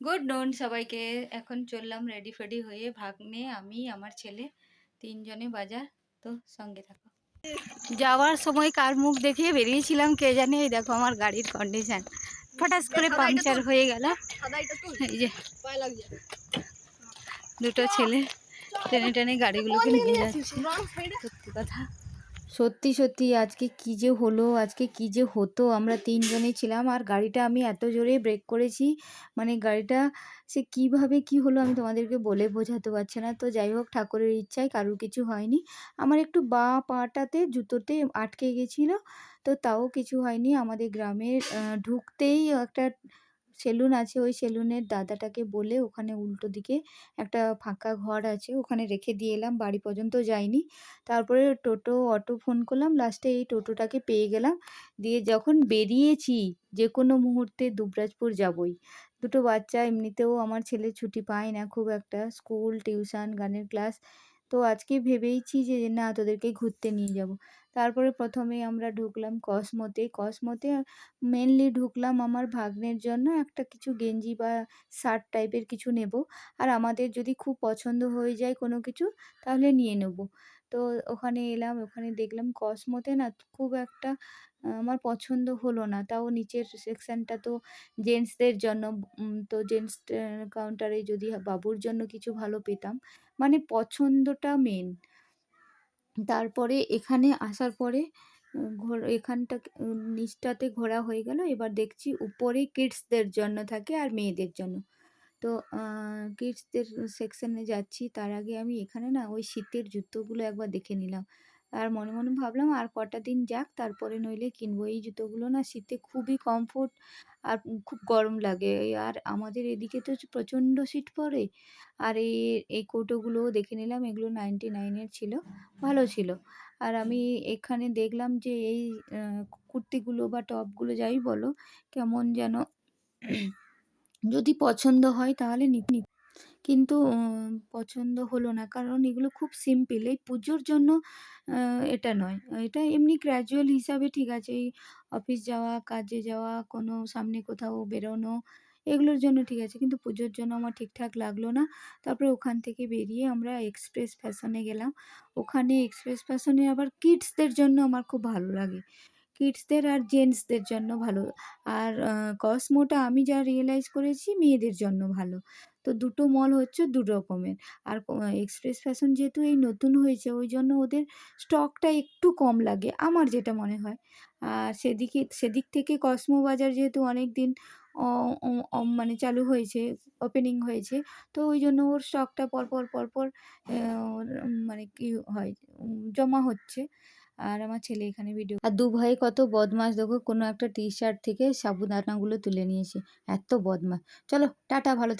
Good নুন সবাইকে এখন চললাম রেডি ফেডি হয়ে ভাগ্নে আমি আমার ছেলে তিনজনে বাজার তো সঙ্গে থাকো যাওয়ার সময় কার মুখ দেখিয়ে বেরিয়েছিলাম কে জানে এই দেখো আমার গাড়ির কন্ডিশন ফটাস করে পাংচার হয়ে গেল এই যে দুটো ছেলে টেনে টেনে গাড়িগুলোকে নিয়ে যাচ্ছে সত্যি কথা সত্যি সত্যি আজকে কি যে হলো, আজকে কি যে হতো, আমরা তিনজনে ছিলাম আর গাড়িটা আমি এত জোরে ব্রেক করেছি মানে গাড়িটা সে কীভাবে কি হলো আমি তোমাদেরকে বলে বোঝাতে পারছি না। তো যাই হোক, ঠাকুরের ইচ্ছায় কারুর কিছু হয়নি। আমার একটু বা পাটাতে জুতোতে আটকে গেছিল, তো তাও কিছু হয়নি। আমাদের গ্রামের ঢুকতেই একটা সেলুন আছে, ওই সেলুনের দাদাটাকে বলে ওখানে উল্টো দিকে একটা ফাঁকা ঘর আছে, ওখানে রেখে দিয়ে এলাম, বাড়ি পর্যন্ত যাইনি। তারপরে টোটো, অটো ফোন করলাম, লাস্টে এই টোটোটাকে পেয়ে গেলাম। দিয়ে যখন বেরিয়েছি যে কোনো মুহূর্তে দুবরাজপুর যাবই। দুটো বাচ্চা, এমনিতেও আমার ছেলে ছুটি পায় না খুব একটা, স্কুল, টিউশন, গানের ক্লাস। তো আজকে ভেবেইছি যে না, তোদেরকে ঘুরতে নিয়ে যাব। তারপরে প্রথমে আমরা ঢুকলাম কসমোতে। কসমোতে মেনলি ঢুকলাম আমার ভাগ্নের জন্য একটা কিছু গেঞ্জি বা শার্ট টাইপের কিছু নেব। আর আমাদের যদি খুব পছন্দ হয়ে যায় কোনো কিছু, তাহলে নিয়ে নেব। তো ওখানে এলাম, ওখানে দেখলাম কসমোতে না খুব একটা আমার পছন্দ হলো না। তাও নিচের সেকশনটা তো জেন্টসদের জন্য তো জেন্টস কাউন্টারে যদি বাবুর জন্য কিছু ভালো পেতাম। মানে পছন্দটা মেন তারপরে এখানে আসার পরে, ঘোর, এখানটা, নিচটাতে ঘোরা হয়ে গেল। এবার দেখছি উপরে কিডসদের জন্য থাকে আর মেয়েদের জন্য। তো কিডসদের সেকশনে যাচ্ছি। তার আগে আমি এখানে না ওই শীতের জুতোগুলো একবার দেখে নিলাম। আর মনে মনে ভাবলাম আর কটা দিন যাক, তারপরে নইলে কিনবো। এই জুতোগুলো না শীতে খুবই কমফোর্ট আর খুব গরম লাগে। আর আমাদের এদিকে তো প্রচণ্ড শীত পড়ে। আর এই এই কৌটোগুলোও দেখে নিলাম, এগুলো নাইনটি নাইনের ছিল, ভালো ছিল। আর আমি এখানে দেখলাম যে এই কুর্তিগুলো বা টপগুলো যাই বলো, কেমন যেন যদি পছন্দ হয় তাহলে নি নি কিন্তু পছন্দ হলো না। কারণ এগুলো খুব সিম্পল এই পুজোর জন্য এটা নয়। এটা এমনি গ্র্যাজুয়াল হিসাবে ঠিক আছে। এই অফিস যাওয়া, কাজে যাওয়া, কোনো সামনে কোথাও বেরোনো, এগুলোর জন্য ঠিক আছে। কিন্তু পুজোর জন্য আমার ঠিকঠাক লাগল না। তারপরে ওখান থেকে বেরিয়ে আমরা এক্সপ্রেস ফ্যাশনে গেলাম। ওখানে এক্সপ্রেস ফ্যাশনে আবার কিডসদের জন্য আমার খুব ভালো লাগে। কিডসদের আর জেন্টসদের জন্য ভালো। আর কসমোটা আমি যা রিয়েলাইজ করেছি মেয়েদের জন্য ভালো। তো দুটো মল হচ্ছে দু রকমের। আর এক্সপ্রেস ফ্যাশন যেহেতু এই নতুন হয়েছে, ওই জন্য ওদের স্টকটা একটু কম লাগে, আমার যেটা মনে হয়। আর সেদিকে, সেদিক থেকে কসমো বাজার যেহেতু অনেক দিন মানে চালু হয়েছে ওপেনিং হয়েছে, তো ওই জন্য ওর স্টকটা পরপর পরপর মানে কি হয়, জমা হচ্ছে। আর আমার ছেলে এখানে ভিডিও আর দু ভাই কত বদমাস দেখো, কোনো একটা টি শার্ট থেকে সাবুদানাগুলো তুলে নিয়েছে। এত বদমাস চলো, টাটা, ভালো